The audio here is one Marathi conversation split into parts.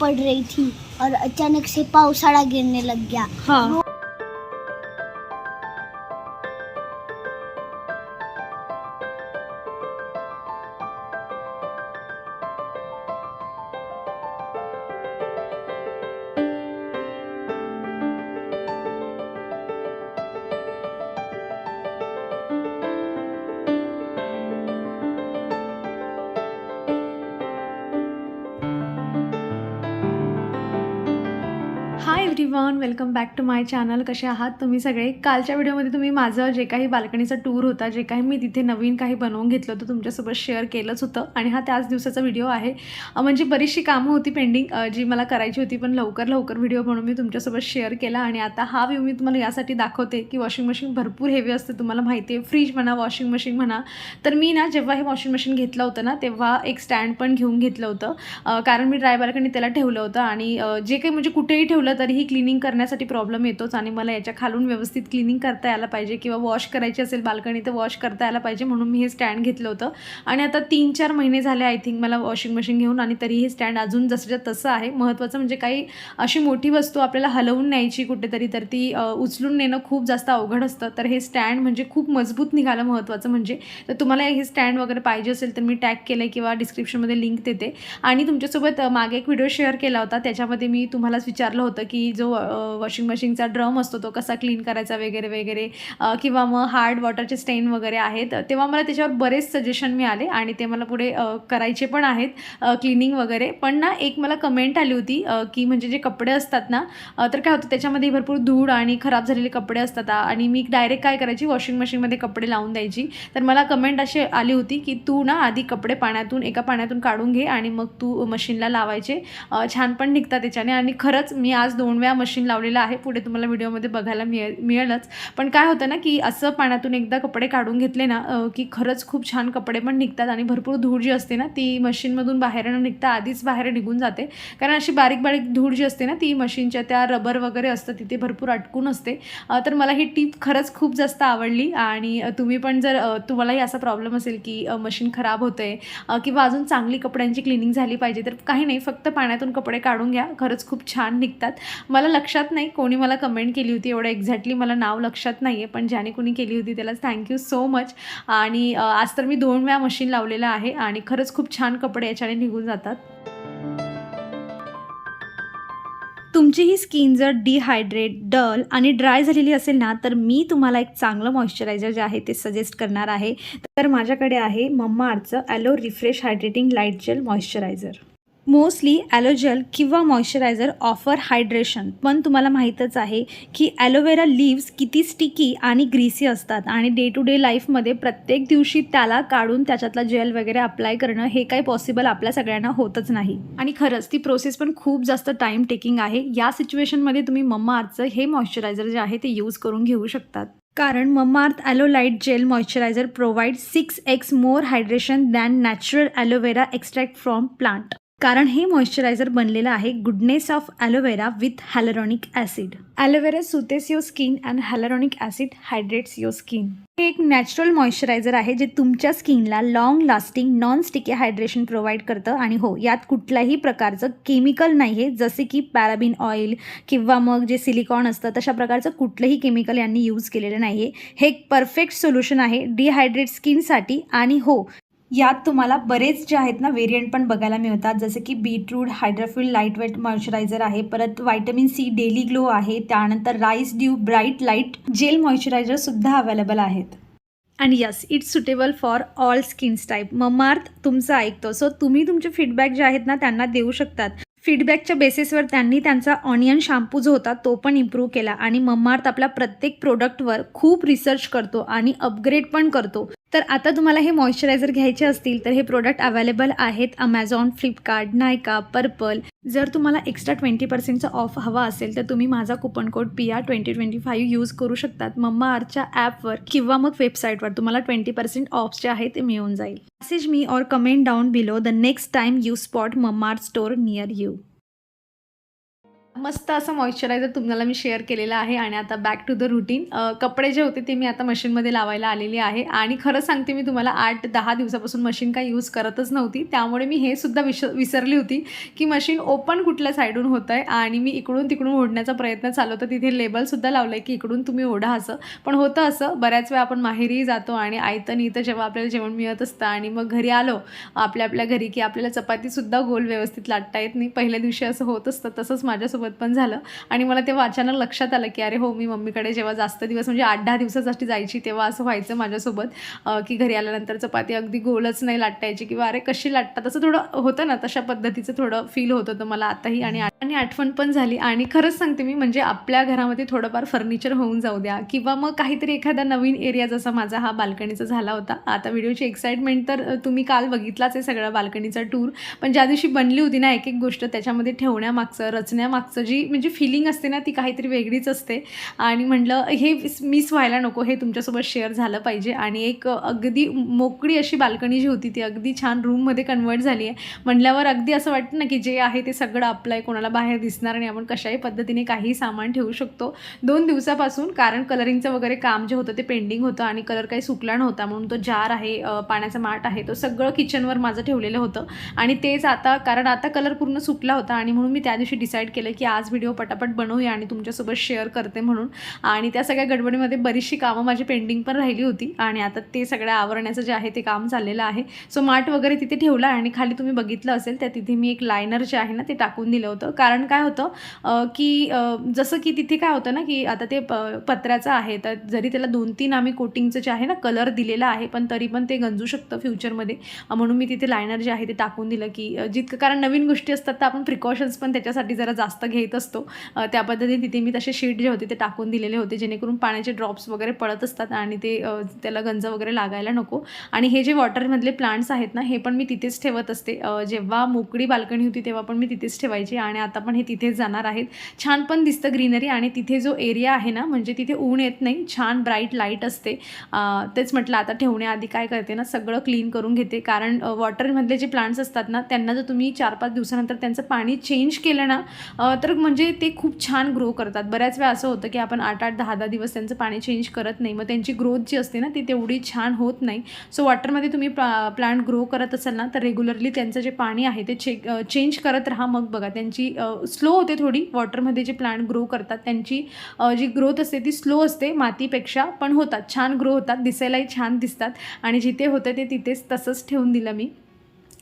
पड़ रही थी और अचानक से पावसाड़ा गिरने लग गया। हाँ। hi everyone welcome back to my channel कसे आहात तुम्ही सगळे? कालच्या व्हिडिओमध्ये तुम्ही माझं जे काही बाल्कनीचा टूर होता जे काही मी तिथे नवीन काही बनवून घेतलं होतं तुमच्यासोबत शेअर केलंच होतं. आणि हा त्याच दिवसाचा व्हिडिओ आहे. म्हणजे बरीचशी कामं होती पेंडिंग जी मला करायची होती पण लवकर लवकर व्हिडिओ बनवून मी तुमच्यासोबत शेअर केला. आणि आता हा व्ह्यू मी तुम्हाला यासाठी दाखवते की वॉशिंग मशीन भरपूर हेवी असते तुम्हाला माहिती आहे. फ्रीज म्हणा वॉशिंग मशीन म्हणा. तर मी ना जेव्हा हे वॉशिंग मशीन घेतलं होतं ना तेव्हा एक स्टँड पण घेऊन घेतलं होतं. कारण मी ड्राय बाल्कनी त्याला ठेवलं होतं. आणि जे काही म्हणजे कुठेही ठेवलं तरी ही क्लिनिंग करण्यासाठी प्रॉब्लेम येतोच आणि मला याच्या खालून व्यवस्थित क्लिनिंग करता यायला पाहिजे किंवा वॉश करायची असेल बाल्कनी तर वॉश करता यायला पाहिजे म्हणून मी हे स्टँड घेतलं होतं. आणि आता तीन चार महिने झाले आय थिंक मला वॉशिंग मशीन घेऊन आणि तरी हे स्टँड अजून जसंच्या तसं आहे. महत्त्वाचं म्हणजे काही अशी मोठी वस्तू आपल्याला हलवून न्यायची कुठेतरी तर ती उचलून नेणं खूप जास्त अवघड असतं. तर हे स्टँड म्हणजे खूप मजबूत निघालं महत्त्वाचं म्हणजे. तर तुम्हाला हे स्टँड वगैरे पाहिजे असेल तर मी टॅग केलं आहे किंवा डिस्क्रिप्शनमध्ये लिंक देते. आणि तुमच्यासोबत मागे एक व्हिडिओ शेअर केला होता. त्याच्यामध्ये मी तुम्हालाच विचारलं होतं की जो वॉशिंग मशीनचा ड्रम असतो तो कसा क्लीन करायचा वगैरे वगैरे किंवा मग हार्ड वॉटरचे स्टेन वगैरे आहेत तेव्हा मला त्याच्यावर बरेच सजेशन मिळाले आणि ते मला पुढे करायचे पण आहेत क्लिनिंग वगैरे. पण ना एक मला कमेंट आली होती की म्हणजे जे कपडे असतात ना तर काय होतं त्याच्यामध्ये भरपूर धूळ आणि खराब झालेले कपडे असतात आणि मी डायरेक्ट काय करायची वॉशिंग मशीनमध्ये कपडे लावून द्यायची. तर मला कमेंट अशी आली होती की तू ना आधी कपडे पाण्यातून एका पाण्यातून काढून घे आणि मग तू मशीनला लावायचे. छान पण निघतात त्याच्याने आणि खरंच मी आज दोन वेळा मशीन लावलेलं आहे. पुढे तुम्हाला व्हिडिओमध्ये बघायला मिळेल मिळेलच. पण काय होतं ना की असं पाण्यातून एकदा कपडे काढून घेतले ना की खरंच खूप छान कपडे पण निघतात आणि भरपूर धूळ जी असते ना ती मशीनमधून बाहेर न निघता आधीच बाहेर निघून जाते. कारण अशी बारीक बारीक धूळ जी असते ना ती मशीनच्या त्या रबर वगैरे असतं तिथे भरपूर अटकून असते. तर मला ही टीप खरंच खूप जास्त आवडली आणि तुम्ही पण जर तुम्हालाही असा प्रॉब्लेम असेल की मशीन खराब होते किंवा अजून चांगली कपड्यांची क्लिनिंग झाली पाहिजे तर काही नाही फक्त पाण्यातून कपडे काढून घ्या. खरंच खूप छान निघतात. मला लक्षात नाही कोणी मला कमेंट केली होती एवढं एक्झॅक्टली मला नाव लक्षात नाही आहे पण ज्याने कोणी केली होती त्याला थँक्यू सो मच आणि आज तर मी दोन वेळा मशीन लावलेलं आहे आणि खरंच खूप छान कपडे याच्याने निघून जातात. तुमची ही स्किन जर डिहायड्रेट डल आणि ड्राय झालेली असेल ना तर मी तुम्हाला एक चांगलं मॉइश्चरायझर जे आहे ते सजेस्ट करणार आहे. तर माझ्याकडे आहे mamma आर्थचं aloe refresh hydrating light gel moisturizer mostly aloe gel किंवा मॉइश्चरायझर ऑफर हायड्रेशन. पण तुम्हाला माहीतच आहे की ॲलोवेरा लिव्स किती स्टिकी आणि ग्रीसी असतात आणि डे टू डे लाईफमध्ये प्रत्येक दिवशी त्याला काढून त्याच्यातला जेल वगैरे अप्लाय करणं हे काही पॉसिबल आपल्या सगळ्यांना होतच नाही. आणि खरंच ती प्रोसेस पण खूप जास्त टाईम टेकिंग आहे. या सिच्युएशनमध्ये तुम्ही मम्मा आर्थचं हे मॉइश्चरायझर जे आहे ते यूज करून घेऊ शकतात. कारण Mamaearth aloe light gel moisturizer provide six x more hydration than natural aloe vera extract from plant कारण हे मॉइश्चरायझर बनलेलं आहे goodness of aloe vera with hyaluronic acid aloe vera soothes your skin and hyaluronic acid hydrates your skin हे एक नॅचरल मॉइश्चरायझर आहे जे तुमच्या स्किनला long lasting non sticky hydration provide करतं आणि हो यात कुठल्याही प्रकारचं केमिकल नाही आहे जसे की पॅराबिन ऑइल किंवा मग जे सिलिकॉन असतं तशा प्रकारचं कुठलंही केमिकल यांनी यूज केलेलं नाही आहे हे एक परफेक्ट सोल्युशन आहे. डिहायड्रेट स्किनसाठी आणि हो यात तुम्हाला बरेच जे आहेत ना वेरियंट पण बघायला मिळतात. जसे की beetroot hydrafil light weight moisturizer आहे. परत व्हायटमिन सी डेली ग्लो आहे. त्यानंतर rice dew bright light gel moisturizer सुद्धा अवेलेबल आहेत. And yes it's suitable for all skins type Mamaearth तुमचं ऐकतो. सो तुम्ही तुमचे फीडबॅक जे आहेत ना त्यांना देऊ शकतात. फीडबॅकच्या बेसिसवर त्यांनी त्यांचा ऑनियन शॅम्पू जो होता तो पण इम्प्रूव्ह केला. आणि मम्मार्थ आपल्या प्रत्येक प्रोडक्टवर खूप रिसर्च करतो आणि अपग्रेड पण करतो. तर आता तुम्हाला हे मॉइश्चरायझर घ्यायचे असतील तर हे प्रोडक्ट अवेलेबल आहेत अमेझॉन फ्लिपकार्ट नायका पर्पल जर तुम्हाला एक्स्ट्रा ट्वेंटी पर्सेंटचा ऑफ हवा असेल तर तुम्ही माझा coupon code P R twenty twenty five use करू शकतात. मम्मा आर्टच्या ॲपवर किंवा मग वेबसाईटवर तुम्हाला ट्वेंटी पर्सेंट ऑफ जे आहे ते मिळून जाईल. मेसेज मी और comment down below the next time you spot Mamaearth store near you मस्त असं मॉइश्चरायझर तुम्हाला मी शेअर केलेलं आहे आणि आता बॅक टू द रुटीन कपडे जे होते ते मी आता मशीनमध्ये लावायला आलेली आहे. आणि खरं सांगते मी तुम्हाला आठ दहा दिवसापासून मशीन काही यूज करतच नव्हती. त्यामुळे मी हे सुद्धा विश विसरली होती की मशीन ओपन कुठल्या साईडून होतं आहे आणि मी इकडून तिकडून ओढण्याचा प्रयत्न चालू होता तिथे लेबलसुद्धा लावलं आहे की इकडून तुम्ही ओढा असं. पण होतं असं. बऱ्याच वेळा आपण माहेरीही जातो आणि आयतं इथं जेव्हा आपल्याला जेवण मिळत असतं आणि मग घरी आलो आपल्या आपल्या घरी की आपल्याला चपातीसुद्धा गोल व्यवस्थित लाटता येत नाही. पहिल्या दिवशी असं होत असतं. तसंच माझ्यासोबत पण झालं. आणि मला तेव्हा अचानक लक्षात आलं की अरे हो मी मम्मीकडे जेव्हा जास्त दिवस म्हणजे आठ दहा दिवसासाठी जायची तेव्हा असं व्हायचं माझ्यासोबत की घरी आल्यानंतर चपाती अगदी गोलच नाही लाटता किंवा अरे कशी लाटतात? असं थोडं होतं ना तशा पद्धतीचं थोडं फील होत होतं मला आताही. आणि आणि आठवण पण झाली. आणि खरंच सांगते मी म्हणजे आपल्या घरामध्ये थोडंफार फर्निचर होऊन जाऊ द्या किंवा मग काहीतरी एखादा नवीन एरिया जसा माझा हा बाल्कनीचा झाला होता. आता व्हिडिओची एक्साइटमेंट तर तुम्ही काल बघितलाच आहे सगळा बाल्कनीचा टूर पण ज्या दिवशी बनली होती ना एक एक गोष्ट त्याच्यामध्ये ठेवण्यामागचं रचण्यामागचं जी म्हणजे फिलिंग असते ना ती काहीतरी वेगळीच असते. आणि म्हटलं हे मिस व्हायला नको. हे तुमच्यासोबत शेअर झालं पाहिजे. आणि एक अगदी मोकळी अशी बाल्कनी जी होती ती अगदी छान रूममध्ये कन्वर्ट झाली आहे. म्हटल्यावर अगदी असं वाटतं ना की जे आहे ते सगळं आपलं आहे. कोणाला बाहेर दिसणार आणि आपण कशाही पद्धतीने काही सामान ठेवू शकतो. दोन दिवसापासून कारण कलरिंगचं वगैरे काम जे होतं ते पेंडिंग होतं आणि कलर काही सुकला नव्हता. म्हणून तो जार आहे पाण्याचा माठ आहे तो सगळं किचनवर माझं ठेवलेलं होतं. आणि तेच आता कारण आता कलर पूर्ण सुकला होता आणि म्हणून मी त्या दिवशी डिसाईड केलं की आज व्हिडिओ पटापट बनवूया आणि तुमच्यासोबत शेअर करते म्हणून. आणि त्या सगळ्या गडबडीमध्ये बरीचशी कामं माझी पेंडिंग पण राहिली होती. आणि आता ते सगळ्या आवरण्याचं जे आहे ते काम चाललेलं आहे. सो माठ वगैरे तिथे ठेवलं आणि खाली तुम्ही बघितलं असेल त्या तिथे मी एक लायनर जे आहे ना ते टाकून दिलं होतं. कारण काय होतं की जसं की तिथे काय होतं ना की आता ते प पत्र्याचं आहे. तर जरी त्याला दोन तीन आम्ही कोटिंगचं जे आहे ना कलर दिलेला आहे पण तरी पण ते गंजू शकतं फ्युचरमध्ये म्हणून मी तिथे लायनर जे आहे ते टाकून दिलं की जितकं कारण नवीन गोष्टी असतात तर आपण प्रिकॉशन्स पण त्याच्यासाठी जरा जास्त घेत असतो. त्या पद्धतीने तिथे मी तसे शीट जे होते ते टाकून दिलेले होते जेणेकरून पाण्याचे ड्रॉप्स वगैरे पडत असतात आणि ते त्याला गंज वगैरे लागायला नको. आणि हे जे वॉटरमधले प्लांट्स आहेत ना हे पण मी तिथेच ठेवत असते. जेव्हा मोकळी बाल्कनी होती तेव्हा पण मी तिथेच ठेवायची आणि आता पण हे तिथेच जाणार आहेत. छान पण दिसतं ग्रीनरी आणि तिथे जो एरिया आहे ना म्हणजे तिथे ऊन येत नाही छान ब्राईट लाइट असते. तेच म्हटलं आता ठेवण्याआधी काय करते ना सगळं क्लीन करून घेते. कारण वॉटरमधले जे प्लांट्स असतात ना त्यांना जर तुम्ही चार पाच दिवसानंतर त्यांचं पाणी चेंज केलं ना तर म्हणजे ते खूप छान ग्रो करतात. बऱ्याच वेळा असं होतं की आपण आठ आठ दहा दहा दिवस त्यांचं पाणी चेंज करत नाही. मग त्यांची ग्रोथ जी असते ना ती तेवढी छान होत नाही. सो वॉटरमध्ये तुम्ही प्ला प्लांट ग्रो करत असाल ना तर रेग्युलरली त्यांचं जे पाणी आहे ते चे चेंज करत राहा मग बघा. त्यांची स्लो होते थोडी. वॉटरमध्ये जे प्लांट ग्रो करतात त्यांची जी ग्रोथ असते ती स्लो असते मातीपेक्षा पण होतात. छान ग्रो होतात दिसायलाही छान दिसतात. आणि जिथे होतं ते तिथेच तसंच ठेवून दिलं मी.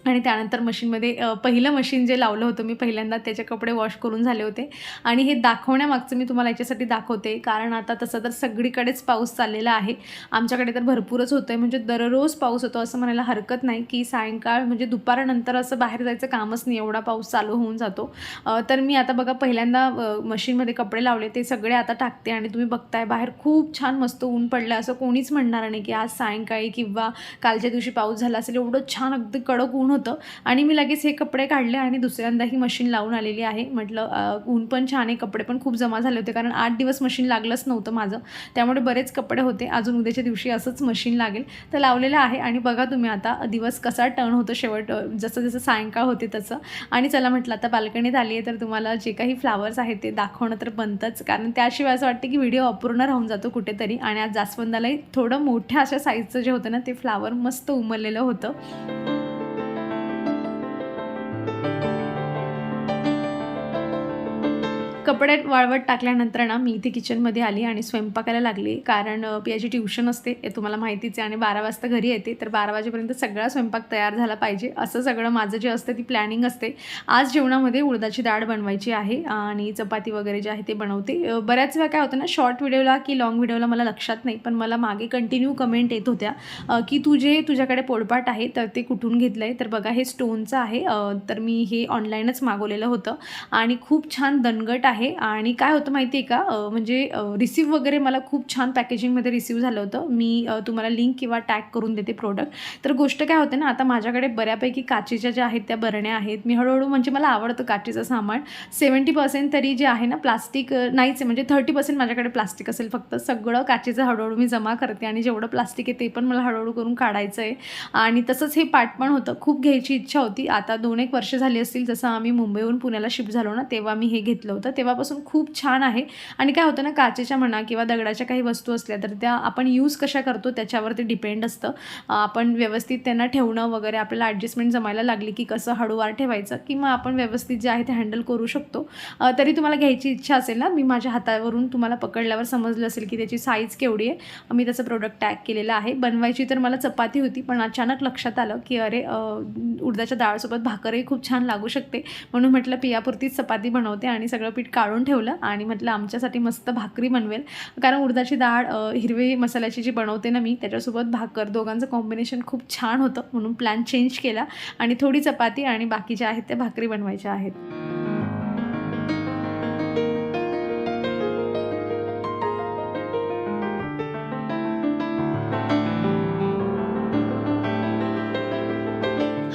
आणि त्यानंतर मशीनमध्ये पहिलं मशीन जे लावलं होतं मी पहिल्यांदा त्याचे कपडे वॉश करून झाले होते. आणि हे दाखवण्यामागचं मी तुम्हाला याच्यासाठी दाखवते. कारण आता तसं तर सगळीकडेच पाऊस चाललेला आहे. आमच्याकडे तर भरपूरच होतं आहे म्हणजे दररोज पाऊस होतो असं म्हणायला हरकत नाही की सायंकाळ म्हणजे दुपारनंतर असं बाहेर जायचं कामच नाही. एवढा पाऊस चालू होऊन जातो. तर मी आता बघा पहिल्यांदा मशीनमध्ये कपडे लावले. ते सगळे आता टाकते आणि तुम्ही बघताय बाहेर खूप छान मस्त ऊन पडलं. असं कोणीच म्हणणार नाही की आज सायंकाळी किंवा कालच्या दिवशी पाऊस झाला असेल. एवढं छान अगदी कडक ऊन होतं. आणि मी लगेच हे कपडे काढले आणि दुसऱ्यांदा ही मशीन लावून आलेली आहे. म्हटलं ऊन पण छान आहे कपडे पण खूप जमा झाले होते. कारण आठ दिवस मशीन लागलंच नव्हतं माझं. त्यामुळे बरेच कपडे होते. अजून उद्याच्या दिवशी असंच मशीन लागेल. तर लावलेलं आहे आणि बघा तुम्ही आता दिवस कसा टर्न होतो शेवट. जसं जसं सायंकाळ होते तसं. आणि चला म्हटलं आता बाल्कनीत आली आहे तर तुम्हाला जे काही फ्लावर्स आहेत ते दाखवणं तर बनतंच. कारण त्याशिवाय असं वाटतं की व्हिडिओ अपूर्ण राहून जातो कुठेतरी. आणि आज जास्वंदालाही थोडं मोठ्या अशा साईजचं जे होतं ना ते फ्लावर मस्त उमललेलं होतं. कपडे वाळवत टाकल्यानंतर ना मी इथे किचनमध्ये आली आणि स्वयंपाकाला लागली. कारण अ, पियाची ट्युशन असते हे तुम्हाला माहितीच आहे. आणि बारा वाजता घरी येते तर बारा वाजेपर्यंत सगळा स्वयंपाक तयार झाला पाहिजे. असं सगळं माझं जे असतं ती प्लॅनिंग असते. आज जेवणामध्ये उडदाची डाळ बनवायची आहे आणि चपाती वगैरे जे आहे ते बनवते. बऱ्याच वेळा काय होतं ना शॉर्ट व्हिडिओला की लॉंग व्हिडिओला मला लक्षात नाही पण मला मागे कंटिन्यू कमेंट येत होत्या की की तुझे तुझ्याकडे पोळपाट आहे तर ते कुठून घेतलं आहे तर बघा हे स्टोनचं आहे तर मी हे ऑनलाईनच मागवलेलं होतं. आणि खूप छान दणगट आहे. आहे. आणि काय होतं माहिती आहे का म्हणजे रिसिव्ह वगैरे मला खूप छान पॅकेजिंगमध्ये रिसिव्ह झालं होतं. मी तुम्हाला लिंक किंवा टॅग करून देते प्रोडक्ट तर गोष्ट काय होते ना आता माझ्याकडे बऱ्यापैकी काचेच्या ज्या आहेत त्या बरण्या आहेत. मी हळूहळू म्हणजे मला आवडतं काचेचं सामान. सेवन्टी पर्सेंट तरी जे आहे ना प्लास्टिक नाहीच आहे. म्हणजे थर्टी पर्सेंट माझ्याकडे प्लास्टिक असेल फक्त. सगळं काचेचं हळूहळू मी जमा करते आणि जेवढं प्लास्टिक आहे ते पण मला हळूहळू करून काढायचं आहे आणि तसंच हे पाट पण होतं. खूप घ्यायची इच्छा होती. आता दोन एक वर्ष झाली असतील जसं आम्ही मुंबईहून पुण्याला शिफ्ट झालो ना तेव्हा मी हे घेतलं होतं. तेव्हा तेव्हापासून खूप छान आहे. आणि काय होतं ना काचेच्या म्हणा किंवा दगडाच्या काही वस्तू असल्या तर त्या आपण यूज कशा करतो त्याच्यावर ते डिपेंड असतं. आपण व्यवस्थित त्यांना ठेवणं वगैरे आपल्याला ॲडजस्टमेंट जमायला लागली की कसं हळूवार ठेवायचं किंवा आपण व्यवस्थित जे आहे ते हँडल करू शकतो. तरी तुम्हाला घ्यायची इच्छा असेल ना मी माझ्या हातावरून तुम्हाला पकडल्यावर समजलं असेल की त्याची साईज केवढी आहे. मी त्याचं प्रोडक्ट टॅग केलेलं आहे. बनवायची तर मला चपाती होती पण अचानक लक्षात आलं की अरे उडदाच्या डाळसोबत भाकरही खूप छान लागू शकते. म्हणून म्हटलं पियापुरतीच चपाती बनवते आणि सगळं पीठ काढून ठेवलं आणि म्हटलं आमच्यासाठी मस्त भाकरी बनवेल. कारण उडदाची डाळ हिरवी मसाल्याची जी बनवते ना मी त्याच्यासोबत भाकर दोघांचं कॉम्बिनेशन खूप छान होतं म्हणून प्लॅन चेंज केला. आणि थोडी चपाती आणि बाकीच्या आहेत त्या भाकरी बनवायच्या आहेत.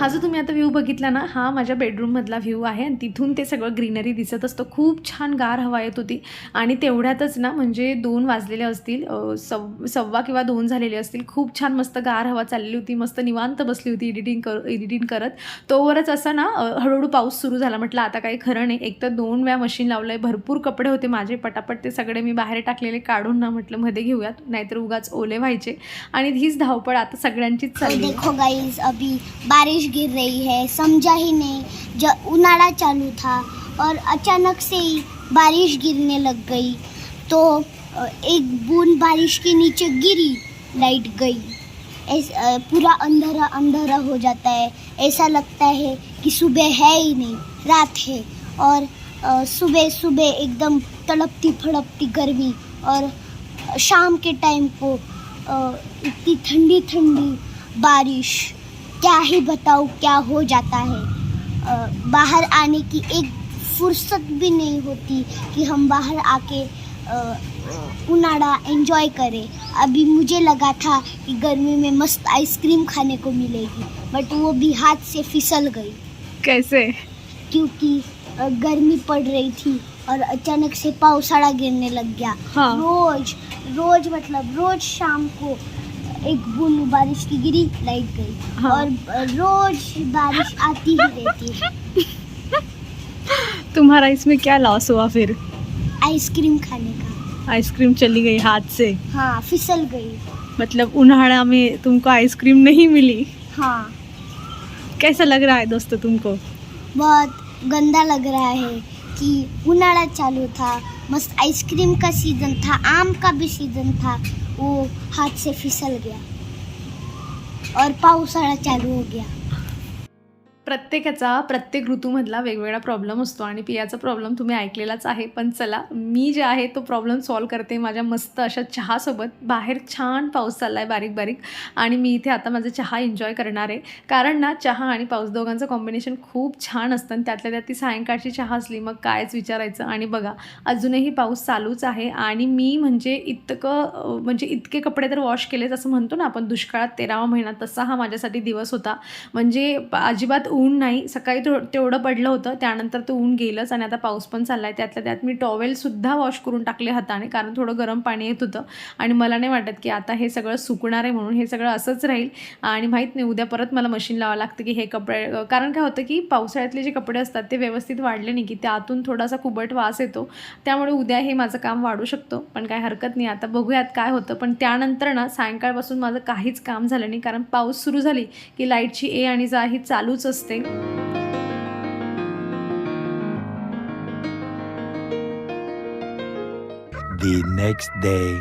हा जो तुम्ही आता व्ह्यू बघितला ना हा माझ्या बेडरूममधला व्ह्यू आहे आणि तिथून ते सगळं ग्रीनरी दिसत असतं. खूप छान गार हवा येत होती. आणि तेवढ्यातच ना म्हणजे दोन वाजलेले असतील सव सव्वा किंवा दोन झालेले असतील खूप छान मस्त गार हवा चालली होती. मस्त निवांत बसली होती एडिटिंग कर एडिटिंग करत. तोवरच असा ना हळूहळू पाऊस सुरू झाला. म्हटलं आता काही खरं नाही. एक तर दोन वेळा मशीन लावलं आहे भरपूर कपडे होते माझे. पटापट ते सगळे मी बाहेर टाकलेले काढून ना म्हटलं मध्ये घेऊयात. नाहीतर उगाच ओले व्हायचे. आणि हीच धावपळ आता सगळ्यांचीच तो चालली. देखो अभी बारिश गिर रही है, समझा ही नहीं। जब उनाड़ा चालू था और अचानक से ही बारिश गिरने लग गई तो एक बूंद बारिश के नीचे गिरी, लाइट गई। ऐस पूरा अंधेरा अंधेरा हो जाता है। ऐसा लगता है कि सुबह है ही नहीं, रात है। और सुबह सुबह एकदम तड़पती फड़पती गर्मी और शाम के टाइम को इतनी ठंडी ठंडी बारिश। क्या ही बताऊँ क्या हो जाता है। बाहर आने की एक फुर्सत भी नहीं होती कि हम बाहर आके उनाड़ा एंजॉय करें। अभी मुझे लगा था कि गर्मी में मस्त आइसक्रीम खाने को मिलेगी बट वो भी हाथ से फिसल गई। कैसे? क्योंकि गर्मी पड़ रही थी और अचानक से पावसाड़ा गिरने लग गया। हाँ। रोज रोज मतलब रोज शाम को एक बूंद बारिश की गिरी लाइट गई। हाँ। और रोज बारिश आती ही रहती है। तुम्हारा इसमें क्या लॉस हुआ फिर? आइसक्रीम खाने का। आइसक्रीम चली गई हाथ से? हाँ फिसल गई। मतलब उन्हाड़ा में तुमको आइसक्रीम नहीं मिली? हाँ। कैसा लग रहा है दोस्तों तुमको? बहुत गंदा लग रहा है कि उनाड़ा चालू था मस्त आइसक्रीम का सीज़न था आम का भी सीज़न था। वो हाथ से फिसल गया और पावसाळा चालू हो गया। प्रत्येकाचा प्रत्येक ऋतूमधला वेगवेगळा प्रॉब्लेम असतो आणि पियाचा प्रॉब्लेम तुम्ही ऐकलेलाच आहे. पण चला मी जे आहे तो प्रॉब्लेम सॉल्व करते माझ्या मस्त अशा चहासोबत. बाहेर छान पाऊस चालला आहे बारीक बारीक आणि मी इथे आता माझा चहा एन्जॉय करणार आहे. कारण ना चहा आणि पाऊस दोघांचं कॉम्बिनेशन खूप छान असतं आणि त्यातल्या त्यात ती सायंकाळची चहा असली मग कायच विचारायचं? आणि बघा अजूनही पाऊस चालूच आहे आणि मी म्हणजे इतकं म्हणजे इतके कपडे तर वॉश केलेच असं म्हणतो ना आपण दुष्काळात तेरावा महिना तसा हा माझ्यासाठी दिवस होता. म्हणजे अजिबात अजिबात ऊन नाही. सकाळी थो तेवढं पडलं होतं. त्यानंतर तो ऊन गेलंच आणि आता पाऊस पण चालला आहे त्यातल्या त्यात मी टॉवेलसुद्धा वॉश करून टाकले हाताने कारण थोडं गरम पाणी येत होतं. आणि मला नाही वाटत की आता हे सगळं सुकणार आहे म्हणून हे सगळं असंच राहील. आणि माहीत नाही उद्या परत मला मशीन लावावं लागतं की हे कपडे कारण काय होतं की पावसाळ्यातले जे कपडे असतात ते व्यवस्थित वाढले नाही की त्यातून थोडासा कुबट वास येतो. त्यामुळे उद्या हे माझं काम वाढू शकतो. पण काय हरकत नाही. आता बघूयात काय होतं. पण त्यानंतर ना सायंकाळपासून माझं काहीच काम झालं नाही. कारण पाऊस सुरू झाली की लाईटची ए आणि जा ही चालूच असते. The next day.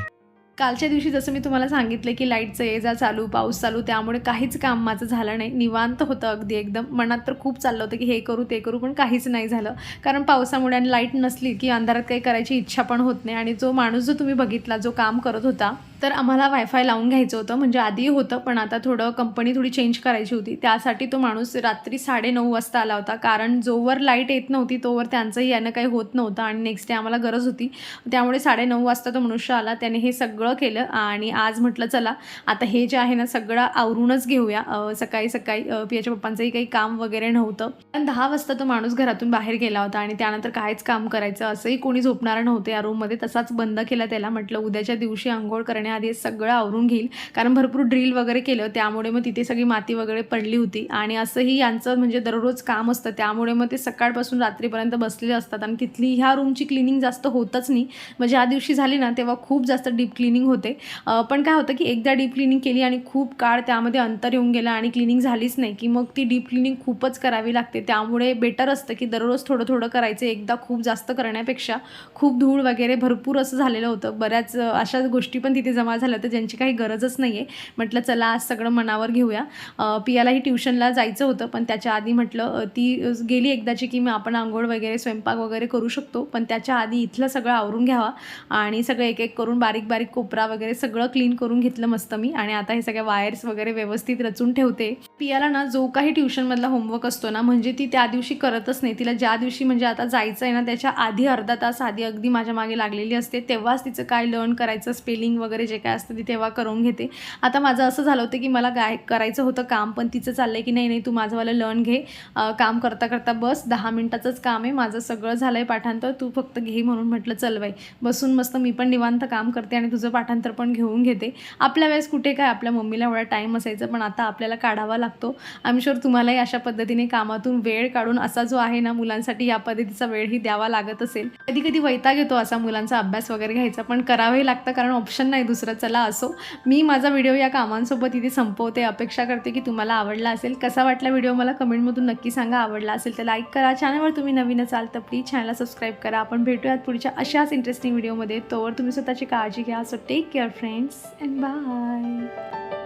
कालच्या दिवशी जसं मी तुम्हाला सांगितलं की लाईटचं ये जा चालू पाऊस चालू त्यामुळे काहीच काम माझं झालं नाही. निवांत होतं अगदी एकदम. मनात तर खूप चाललं होतं की हे करू ते करू पण काहीच नाही झालं. कारण पावसामुळे आणि लाइट नसली की अंधारात काही करायची इच्छा पण होत नाही. आणि जो माणूस जो तुम्ही बघितला जो काम करत होता तर आम्हाला वायफाय लावून घ्यायचं होतं. म्हणजे आधी होतं पण आता थोडं कंपनी थोडी चेंज करायची होती. त्यासाठी तो माणूस रात्री साडेनऊ वाजता आला होता. कारण जोवर लाइट येत नव्हती तोवर त्यांचंही यानं काही होत नव्हतं आणि नेक्स्ट डे आम्हाला गरज होती. त्यामुळे साडेनऊ वाजता तो मनुष्य आला. त्याने हे सगळं केलं आणि आज म्हटलं चला आता हे जे आहे ना सगळं आवरूनच घेऊया. सकाळी सकाळी पियाच्या पप्पांचंही काही काम वगैरे नव्हतं. पण दहा वाजता तो माणूस घरातून बाहेर गेला होता आणि त्यानंतर काहीच काम करायचं असंही कोणी झोपणारं नव्हतं. या रूममध्ये तसाच बंद केला त्याला. म्हटलं उद्याच्या दिवशी आंघोळ करण्या जाण्याआधी सगळं आवरून घेईल. कारण भरपूर ड्रिल वगैरे केलं त्यामुळे मग तिथे सगळी माती वगैरे पडली होती. आणि असंही यांचं म्हणजे दररोज काम असतं. त्यामुळे मग ते सकाळपासून रात्रीपर्यंत बसलेले असतात. आणि तिथली ह्या रूमची क्लिनिंग जास्त होतच नाही. म्हणजे ज्या दिवशी झाली ना तेव्हा खूप जास्त डीप क्लिनिंग होते. पण काय होतं की एकदा डीप क्लिनिंग केली आणि खूप काळ त्यामध्ये अंतर येऊन गेलं आणि क्लिनिंग झालीच नाही की मग ती डीप क्लिनिंग खूपच करावी लागते. त्यामुळे बेटर असतं की दररोज थोडं थोडं करायचं एकदा खूप जास्त करण्यापेक्षा. खूप धूळ वगैरे भरपूर असं झालेलं होतं. बऱ्याच अशा गोष्टी पण तिथे जमा झालं तर ज्यांची काही गरजच नाही आहे म्हटलं चला आज सगळं मनावर घेऊया. पियालाही ट्युशनला जायचं होतं पण त्याच्या आधी म्हटलं ती गेली एकदाची की मी आपण आंघोळ वगैरे स्वयंपाक वगैरे करू शकतो. पण त्याच्या आधी इथलं सगळं आवरून घ्यावा आणि सगळं एक एक करून बारीक बारीक कोपरा वगैरे सगळं क्लीन करून घेतलं मस्त मी. आणि आता हे सगळ्या वायर्स वगैरे व्यवस्थित रचून ठेवते. पियाला ना जो काही ट्युशनमधला होमवर्क असतो ना म्हणजे ती त्या दिवशी करतच नाही. तिला ज्या दिवशी म्हणजे आता जायचं आहे ना त्याच्या आधी अर्धा तास आधी अगदी माझ्या मागे लागलेली असते. तेव्हाच तिचं काय लर्न करायचं स्पेलिंग वगैरे जे काय असतं ती तेव्हा करून घेते. आता माझं असं झालं होतं की मला गाय करायचं होतं काम पण तिचं चाललंय की नाही नाही तू माझंवालं लर्न घे. काम करता करता बस दहा मिनटाचंच काम आहे माझं सगळं झालं आहे पाठांतर तू फक्त घे म्हणून म्हटलं चल बाई. बसून मस्त मी पण निवांत काम करते आणि तुझं पाठांतर पण घेऊन घेते. आपल्या वेळेस कुठे काय आपल्या मम्मीला एवढा टाईम असायचा पण आता आपल्याला काढावा लागतो. आय एम शुअर तुम्हालाही अशा पद्धतीने कामातून वेळ काढून असा जो आहे ना मुलांसाठी या पद्धतीचा वेळही द्यावा लागत असेल. कधी कधी वैताग येतो असा मुलांचा अभ्यास वगैरे घ्यायचा पण करावंही लागतं कारण ऑप्शन नाही दुसरं चला असो. मी माझा व्हिडिओ या कामांसोबत इथे संपवते. अपेक्षा करते की तुम्हाला आवडला असेल. कसा वाटला व्हिडिओ मला कमेंटमधून नक्की सांगा. आवडला असेल तर लाईक करा. चॅनलवर तुम्ही नवीन असाल तर प्लीज चॅनलला सबस्क्राईब करा. आपण भेटूयात पुढच्या अशाच इंटरेस्टिंग व्हिडिओमध्ये तोवर तुम्ही स्वतःची काळजी घ्या. So take care friends and bye